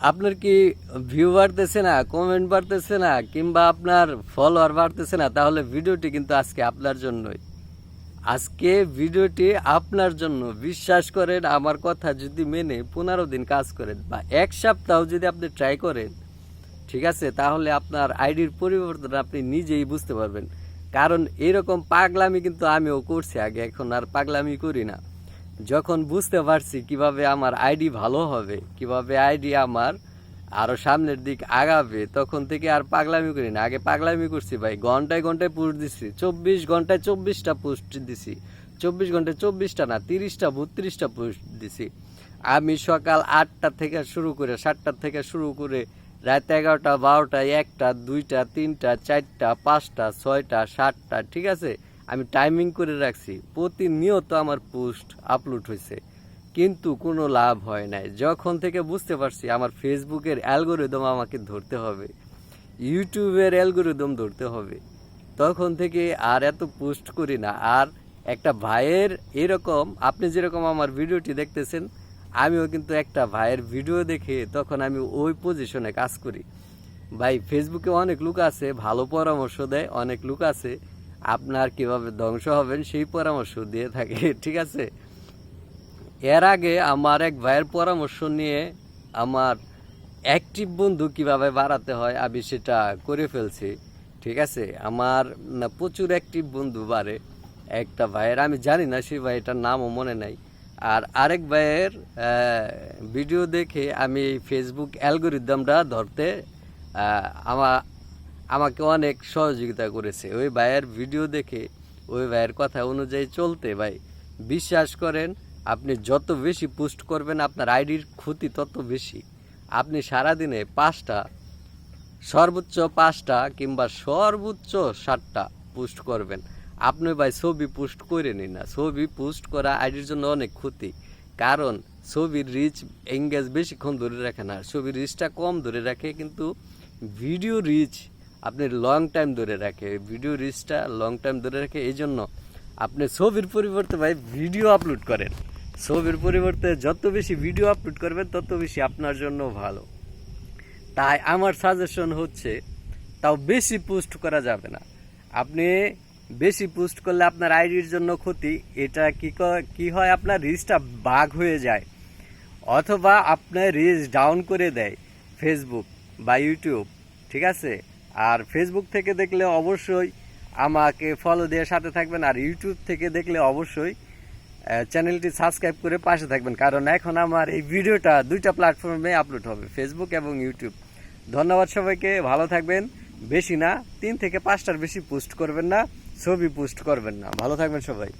আপনার কি ভিউ বাড়তেছে না কমেন্ট বাড়তেছে না, কিংবা আপনার ফলোয়ার বাড়তেছে না, তাহলে ভিডিওটি কিন্তু আজকে আপনার জন্যই। আজকে ভিডিওটি আপনার জন্য। বিশ্বাস করেন, আমার কথা যদি মেনে পনেরো দিন কাজ করেন বা এক সপ্তাহ যদি আপনি ট্রাই করেন, ঠিক আছে, তাহলে আপনার আইডির পরিবর্তন আপনি নিজেই বুঝতে পারবেন। কারণ এরকম পাগলামি কিন্তু আমিও করছি আগে, এখন আর পাগলামি করি না। যখন বুঝতে পারছি কীভাবে আমার আইডি ভালো হবে, কীভাবে আইডি আমার আরও সামনের দিক আগাবে, তখন থেকে আর পাগলামি করি না। আগে পাগলামি করছি ভাই, ঘন্টায় ঘন্টায় পোস্ট দিছি। চব্বিশ ঘন্টায় চব্বিশটা পোস্ট দিছি। চব্বিশ ঘন্টায় চব্বিশটা না, তিরিশটা, বত্রিশটা পোস্ট দিছি। আমি সকাল আটটা থেকে শুরু করে, সাতটা থেকে শুরু করে রাত এগারোটা, বারোটা, একটা, দুইটা, তিনটা, চারটা, পাঁচটা, ছয়টা, সাতটা, ঠিক আছে? আমি টাইমিং করে রাখছি। প্রতিনিয়ত আমার পোস্ট আপলোড হয়েছে কিন্তু কোনো লাভ হয় নাই। যখন থেকে বুঝতে পারছি আমার ফেসবুকের অ্যালগোরিদম আমাকে ধরতে হবে। ইউটিউবের অ্যালগোরিদম ধরতে হবে। তখন থেকে আর এত পোস্ট করি না। আর একটা ভাইয়ের এরকম, আপনি যেরকম আমার ভিডিওটি দেখতেছেন, আমিও কিন্তু একটা ভাইয়ের ভিডিও দেখে তখন আমি ওই পজিশনে কাজ করি। ভাই ফেসবুকে অনেক লোক আছে, ভালো পরামর্শ দেয়, অনেক লোক আছে। আপনার কীভাবে ধ্বংস হবেন সেই পরামর্শ দিয়ে থাকে ঠিক আছে? এর আগে আমার এক ভাইয়ের পরামর্শ নিয়ে আমার অ্যাক্টিভ বন্ধু কীভাবে বাড়াতে হয় আমি সেটা করে ফেলছি ঠিক আছে? আমার প্রচুর অ্যাক্টিভ বন্ধু বাড়ে। একটা ভাইয়ের আমি জানি না সেই ভাইটার নামও মনে নাই। আর আরেক ভাইয়ের ভিডিও দেখে আমি ফেসবুক অ্যালগোরিদমটা ধরতে আহ, আমা আমাকে অনেক সহযোগিতা করেছে। ওই ভাইয়ের ভিডিও দেখে, ওই ভাইয়ের কথা অনুযায়ী চলতে ভাই, বিশ্বাস করেন, আপনি যত বেশি পোস্ট করবেন, আপনার আইডির ক্ষতি তত বেশি। আপনি সারাদিনে পাঁচটা, সর্বোচ্চ পাঁচটা কিংবা সর্বোচ্চ সাতটা পোস্ট করবেন। আপনি ভাই ছবি পোস্ট করে নিন না। ছবি পোস্ট করা আইডির জন্য অনেক ক্ষতি। কারণ ছবির রিচ এঙ্গেজ বেশিক্ষণ ধরে রাখে না। ছবির রিচটা কম ধরে রাখে, কিন্তু ভিডিও রিচ আপনি লং টাইম ধরে রাখে ভিডিও রিচটা লং টাইম ধরে রাখে, এই জন্য আপনি ছবির পরিবর্তে ভাই ভিডিও আপলোড করেন। ছবির পরিবর্তে যত বেশি ভিডিও আপলোড করবেন, তত বেশি আপনার জন্য ভালো। তাই আমার সাজেশন হচ্ছে, তাও বেশি পোস্ট করা যাবে না। আপনি বেশি পোস্ট করলে আপনার আইডির জন্য ক্ষতি। এটা কি ক- হয়, আপনার রিচটা বাঘ হয়ে যায়। অথবা আপনার রিচ ডাউন করে দেয় ফেসবুক বা ইউটিউব ঠিক আছে? আর ফেসবুক থেকে দেখলে অবশ্যই আমাকে ফলো দিয়ে সাথে থাকবেন আর ইউটিউব থেকে দেখলে অবশ্যই চ্যানেলটি সাবস্ক্রাইব করে পাশে থাকবেন। কারণ এখন আমার এই ভিডিওটা দুইটা প্ল্যাটফর্মে আপলোড হবে ফেসবুক এবং ইউটিউব ধন্যবাদ সবাইকে, ভালো থাকবেন। বেশি না, তিন থেকে পাঁচটার বেশি পোস্ট করবেন না, ছবি পোস্ট করবেন না। ভালো থাকবেন সবাই।